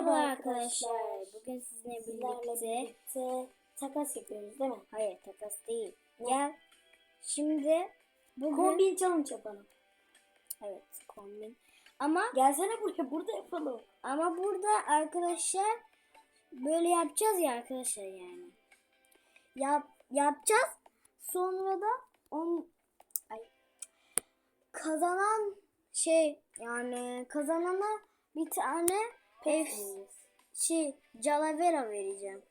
Merhaba arkadaşlar. Bugün sizinle birlikte birlikte takas yapıyoruz değil mi? hayır takas değil. Gel. Şimdi bugün Kombin challenge yapalım. evet kombin. Ama Gelsene buraya burada yapalım. ama burada arkadaşlar böyle yapacağız ya arkadaşlar yani. Yap yapacağız. Sonra da on ay kazanan şey yani kazanana bir tane ev şey calavera vereceğim.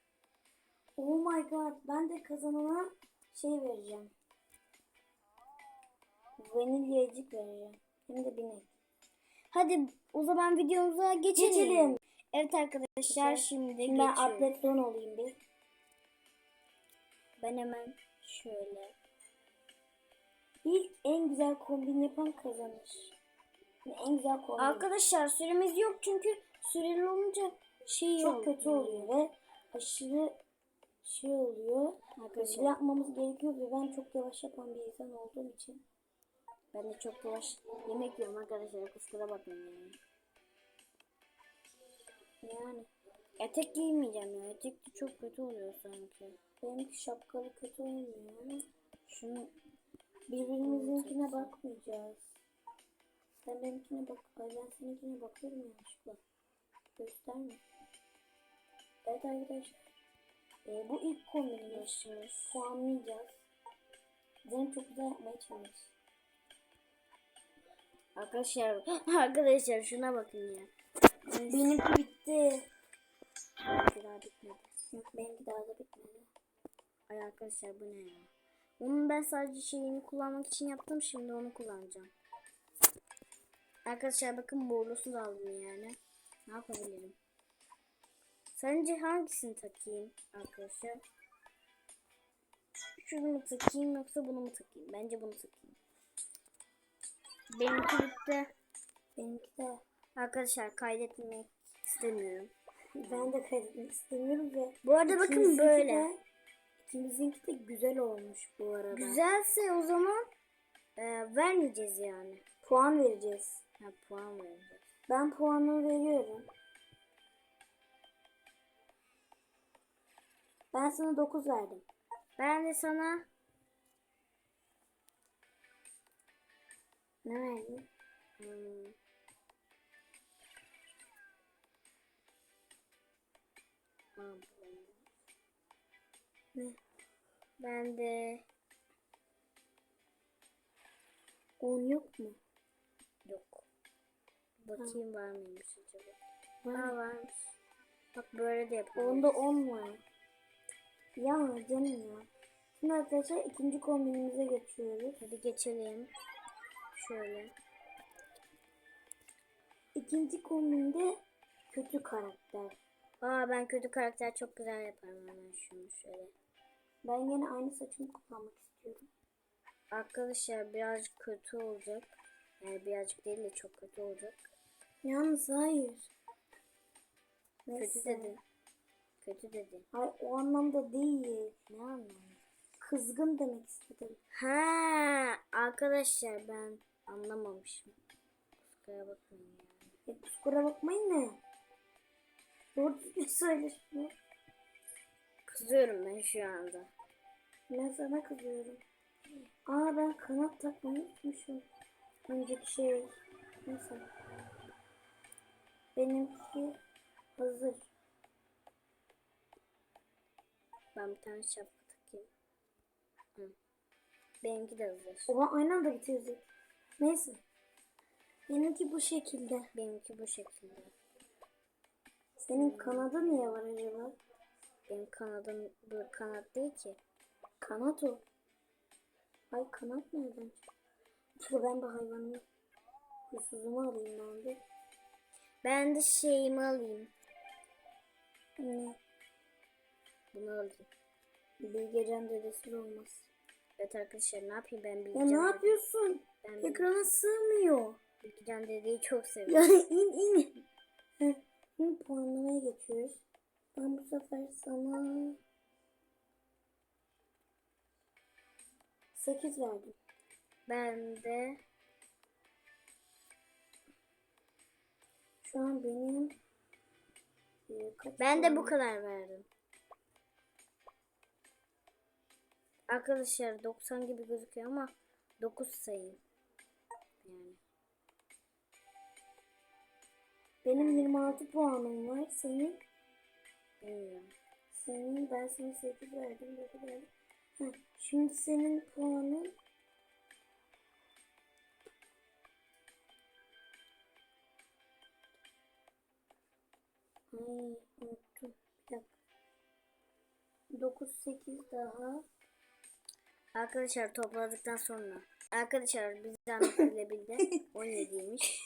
Oh my god ben de kazanana şey vereceğim. Vanilyacık vereceğim. Hem de binek. Hadi o zaman videomuza geçelim. Geçelim. Evet arkadaşlar şimdi Şimdi ben geçiyoruz. atlet don olayım bir. Ben hemen şöyle. İlk en güzel kombin yapan kazanır. En güzel kombin. Arkadaşlar süremiz yok çünkü süreli olunca şey çok kötü oluyor ve aşırı şey oluyor. Arkadaşlar Yapmamız gerekiyor ve ben çok yavaş yapan bir insan olduğum için. ben de çok yavaş yemek yiyorum arkadaşlar kusura bakmayın yani. Yani Etek giymeyeceğim ya. Etek de çok kötü oluyor sanki. benimki şapkalı kötü olmuyor Şunu birbirimizinkine bakmayacağız. Sen benimkine bak. Ay ben seninkine bakıyorum yanlışlıkla. Gösterme. Evet arkadaşlar. Ee, bu ilk kombinimiz. Puanlayacağız. Zeynep çok güzel yapmaya çalış. arkadaşlar arkadaşlar şuna bakın ya. Benimki bitti. Benimki daha bitmedi. Benimki daha da bitmedi. Ay arkadaşlar bu ne ya? Onun ben sadece şeyini kullanmak için yaptım. Şimdi onu kullanacağım. Arkadaşlar bakın borlosu da aldım yani. Ne yapabilirim? Sence hangisini takayım arkadaşlar? Şunu mu takayım yoksa bunu mu takayım? Bence bunu takayım. Benimki bitti. Benimki de. Arkadaşlar kaydetmek istemiyorum. Ben de kaydetmek istemiyorum ve Bu arada bakın böyle. de- ikimizinki de güzel olmuş bu arada. Güzelse o zaman e, vermeyeceğiz yani. Puan vereceğiz. Ha, puan vereceğiz. Ben puanı veriyorum. Ben sana 9 verdim. Ben de sana Ne verdin? hmm. Ne? ben de 10 yok mu? yok. Bakayım var mıymış acaba? Var. Ha varmış. Bak böyle de yapalım. Onda 10 var. Ya canım ya. Şimdi arkadaşlar ikinci kombinimize geçiyoruz. Hadi geçelim. Şöyle. İkinci kombinde kötü karakter. Aa ben kötü karakter çok güzel yaparım hemen şunu şöyle. Ben yine aynı saçımı kullanmak istiyorum. Arkadaşlar birazcık kötü olacak. Yani birazcık değil de çok kötü olacak. Yalnız hayır. Kötü Neyse. dedi. Kötü dedi. Hayır o anlamda değil. Ne anlamı? Kızgın demek istedim. Ha arkadaşlar ben anlamamışım. Kusura bakmayın yani. E, kusura bakmayın ne? Doğru düzgün söyle şunu. Kızıyorum ben şu anda. Ben sana kızıyorum. Aa ben kanat takmayı unutmuşum. Önceki şey. Neyse. Benimki hazır. Ben bir tane şapka takayım. Hı. Benimki de hazır. Oha aynı anda bitirdik. Neyse. Benimki bu şekilde. Benimki bu şekilde. Senin kanadı niye var acaba? Benim kanadım bu kanat değil ki. Kanat o. Ay kanat nereden çıktı? Ben bu hayvanı huysuzumu alayım ben de. Ben de şeyimi alayım. Ne? Bunu alayım. Bilgecan dedesi olmaz. Evet arkadaşlar ne yapayım ben Ya bileceğim. ne yapıyorsun? Ben Ekrana sığmıyor. Bilgecan dedeyi çok Ya seviyorum. in in. Heh, Şimdi puanlamaya geçiyoruz. Ben bu sefer sana 8 verdim. Ben de Şu an benim kaç Ben de bu kadar verdim. Arkadaşlar 90 gibi gözüküyor ama 9 sayın. Yani. Benim 26 puanım var. Senin Bilmiyorum. senin ben sana 8 verdim. 9 verdim. Şimdi senin puanın Ay unuttum. Bir dakika. 9 8 daha. Arkadaşlar topladıktan sonra. Arkadaşlar bizden bilebildi. 17'ymiş.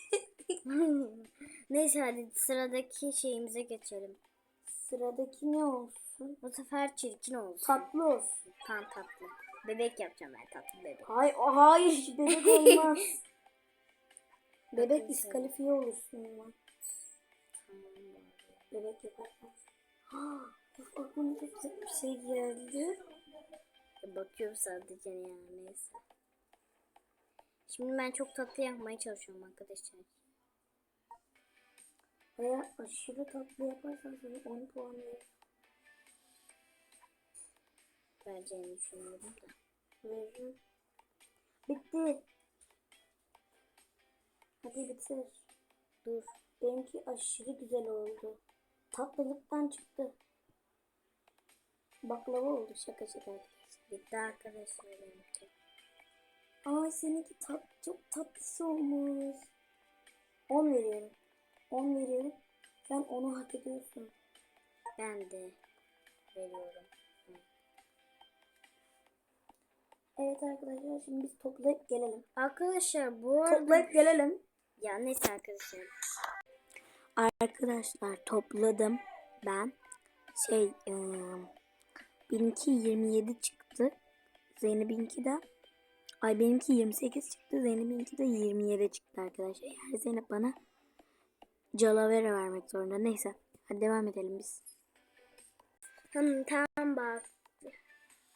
Neyse hadi sıradaki şeyimize geçelim. Sıradaki ne olsun? Bu sefer çirkin olsun. Tatlı olsun. Tam tatlı. Bebek yapacağım ben tatlı bebek. Hay hayır bebek olmaz. bebek diskalifiye olursun ama. Bebek yaparsan. Of çok güzel bir şey geldi. E, Bakıyorum sadece ya neyse. Şimdi ben çok tatlı yapmaya çalışıyorum arkadaşlar. Eğer aşırı tatlı yaparsan sana 10 puan veririm. Vereceğini düşünüyorum da. Veririm. Bitti. Hadi bitir. Dur. Benimki aşırı güzel oldu. Tatlılıktan çıktı. Baklava oldu şaka şaka. Bitti arkadaşlar benimki. Ay seninki tat, çok tatlısı olmuş. 10 veriyorum. 10 veriyorum. Sen onu hak ediyorsun. Ben de veriyorum. Evet arkadaşlar şimdi biz toplayıp gelelim. Arkadaşlar bu arada... Toplayıp gelelim. Ya neyse arkadaşlar. Arkadaşlar topladım ben. Şey ıı, benimki 27 çıktı. Zeynep'inki de ay benimki 28 çıktı. Zeynep'inki de 27 çıktı arkadaşlar. Yani Zeynep bana calavera vermek zorunda. Neyse hadi devam edelim biz. Tamam tamam bak.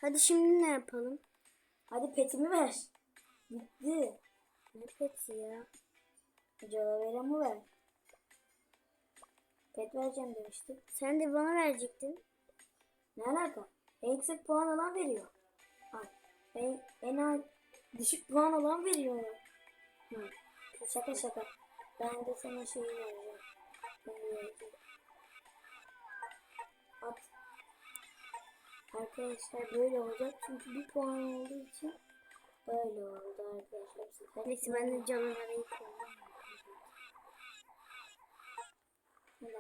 Hadi şimdi ne yapalım? Hadi petimi ver. Bitti. Ne peti ya? Calaveramı ver. Pet vereceğim demiştim. Sen de bana verecektin. Ne alaka? En yüksek puan alan veriyor. Ay, en, en az düşük puan alan veriyor. Hı. Şaka şaka. Ben de sana şeyi vereceğim. At. Arkadaşlar böyle olacak çünkü bir puan olduğu için böyle oldu arkadaşlar. Neyse ben de canavarayı koydum. Hadi.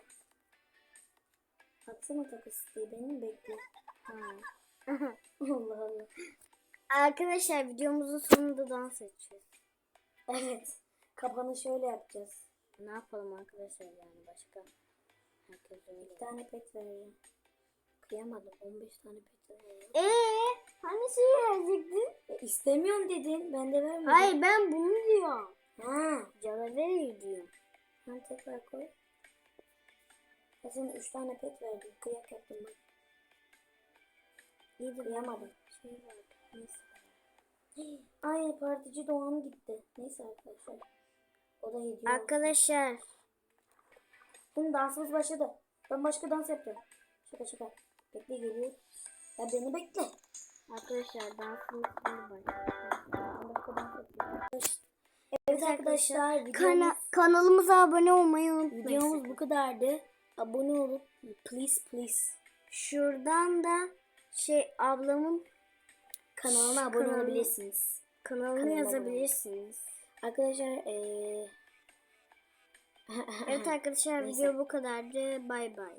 Atsana takas isteği benim bekle. Allah Allah. Arkadaşlar videomuzun sonunda dans edeceğiz. Evet. Kapanı şöyle yapacağız. Ne yapalım arkadaşlar yani başka? Herkes öyle. Bir tane pet vereceğim. Kıyamadım. 15 tane pet vereceğim. Eee? Hani şeyi verecektin? E, istemiyorum dedin. Ben de vermedim. Hayır ben bunu diyorum. Ha. Calaveri diyorum. Ben tekrar koy. Ben sana 3 tane pet verdim. Kıyak yaptım bak. İyi Kıyamadım. Şey vardı. Neyse. Ay partici Doğan gitti. Neyse arkadaşlar. O da hediye. Arkadaşlar Şimdi dansımız başladı. Ben başka dans yapacağım. Şaka şaka. Bekle geliyor. Ya beni bekle. Arkadaşlar dansımız yapacağım. Evet arkadaşlar videomuz, Kana kanalımıza abone olmayı unutmayın. videomuz bu kadardı. Abone olup please please Şuradan da şey ablamın kanalına abone Kanalı- olabilirsiniz. kanalını Kanalıma yazabilirsiniz. Arkadaşlar eee Evet arkadaşlar Neyse. video bu kadardı. Bay bay.